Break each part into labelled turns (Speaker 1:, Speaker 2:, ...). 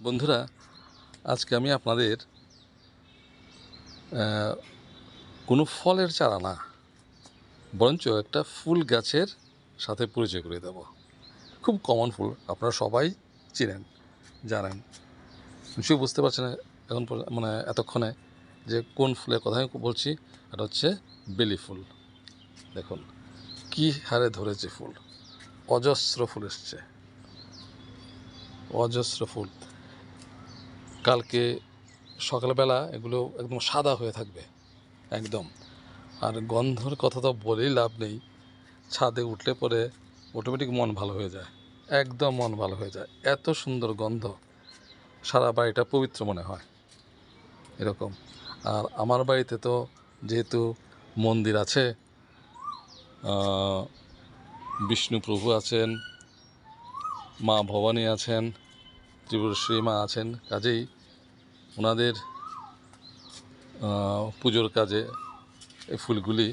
Speaker 1: বন্ধুরা, আজকে আমি আপনাদের কোনো ফলের চারা না, বরঞ্চ একটা ফুল গাছের সাথে পরিচয় করে দেব। খুব কমন ফুল, আপনারা সবাই চিনেন, জানেন। নিশ্চয়ই বুঝতে পারছেন এখন মানে এতক্ষণে যে কোন ফুলের কথা আমি বলছি, এটা হচ্ছে বেলি ফুল। দেখুন, কি হারে ধরেছে ফুল। অজস্র ফুল এসছে। অজস্র ফুল। কালকে সকালবেলা এগুলো একদম সাদা হয়ে থাকবে, একদম। আর গন্ধর কথা তো বলেই লাভ নেই। ছাদে উঠলে পরে অটোমেটিক মন ভালো হয়ে যায়, একদম মন ভালো হয়ে যায়। এত সুন্দর গন্ধ, সারা বাড়িটা পবিত্র মনে হয়, এরকম। আর আমার বাড়িতে তো যেহেতু মন্দির আছে বিষ্ণু প্রভু আছেন, মা ভবানী আছেন ত্রিপুরেশ্বরী মা আছেন, কাজেই ওনাদের পুজোর কাজে এই ফুলগুলি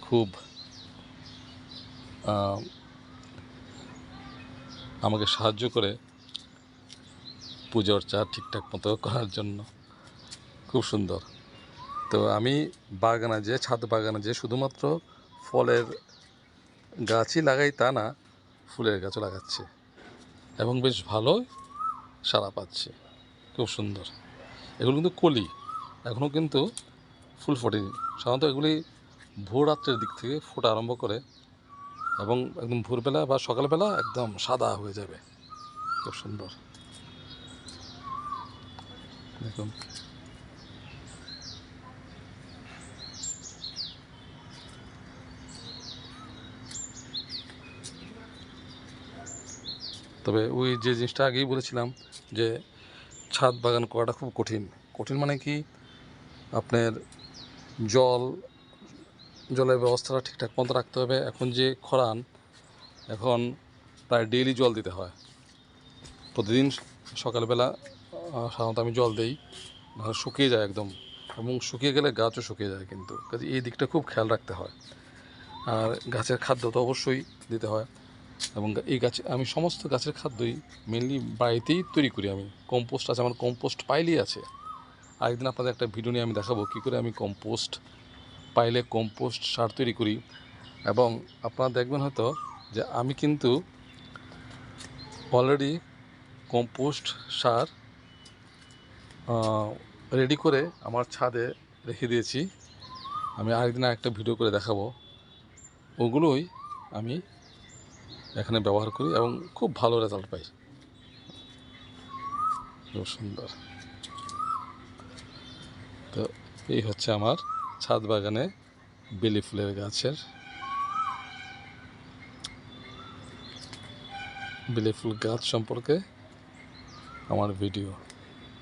Speaker 1: খুব আমাকে সাহায্য করে পুজোর চা ঠিকঠাক মতো করার জন্য। খুব সুন্দর। তো আমি বাগানে যে, ছাদ বাগানে যে শুধুমাত্র ফলের গাছই লাগাই তা না, ফুলের গাছও লাগাচ্ছে। এবং বেশ ভালো সাড়া পাচ্ছে। খুব সুন্দর। এগুলো কিন্তু কলি। এখনও কিন্তু ফুল ফোটেনি। সাধারণত এগুলি ভোর রাত্রের দিক থেকে ফোটা আরম্ভ করে এবং একদম ভোরবেলা বা সকালবেলা একদম সাদা হয়ে যাবে। খুব সুন্দর। দেখুন। তবে ওই যে জিনিসটা আগেই বলেছিলাম যে ছাদ বাগান করাটা খুব কঠিন। কঠিন মানে কি? আপনার জল, জলের ব্যবস্থাটা ঠিকঠাক মতো রাখতে হবে। এখন যে খরান, এখন প্রায় ডেইলি জল দিতে হয়। প্রতিদিন সকালবেলা সাধারণত আমি জল দেই। নাহলে শুকিয়ে যায় একদম। এবং শুকিয়ে গেলে গাছও শুকিয়ে যায় কিন্তু। কাজে এই দিকটা খুব খেয়াল রাখতে হয়। আর গাছের খাদ্য তো অবশ্যই দিতে হয়। এবং এই গাছে, আমি সমস্ত গাছের খাদ্যই মেনলি বাড়িতেই তৈরি করি আমি। কম্পোস্ট আছে, আমার কম্পোস্ট পাইলেই আছে। আরেকদিন আপনাদের একটা ভিডিও নিয়ে আমি দেখাবো কী করে আমি কম্পোস্ট পাইলে কম্পোস্ট সার তৈরি করি। এবং আপনারা দেখবেন হয়তো যে আমি কিন্তু অলরেডি কম্পোস্ট সার রেডি করে আমার ছাদে রেখে দিয়েছি। আমি আরেকদিন একটা ভিডিও করে দেখাবো। ওগুলোই আমি এখানে ব্যবহার করি এবং খুব ভালো রেজাল্ট পাই। খুব সুন্দর। তো এই হচ্ছে আমার ছাদ বাগানে বেলি ফুলের গাছের বেলি ফুল গাছ সম্পর্কে আমার ভিডিও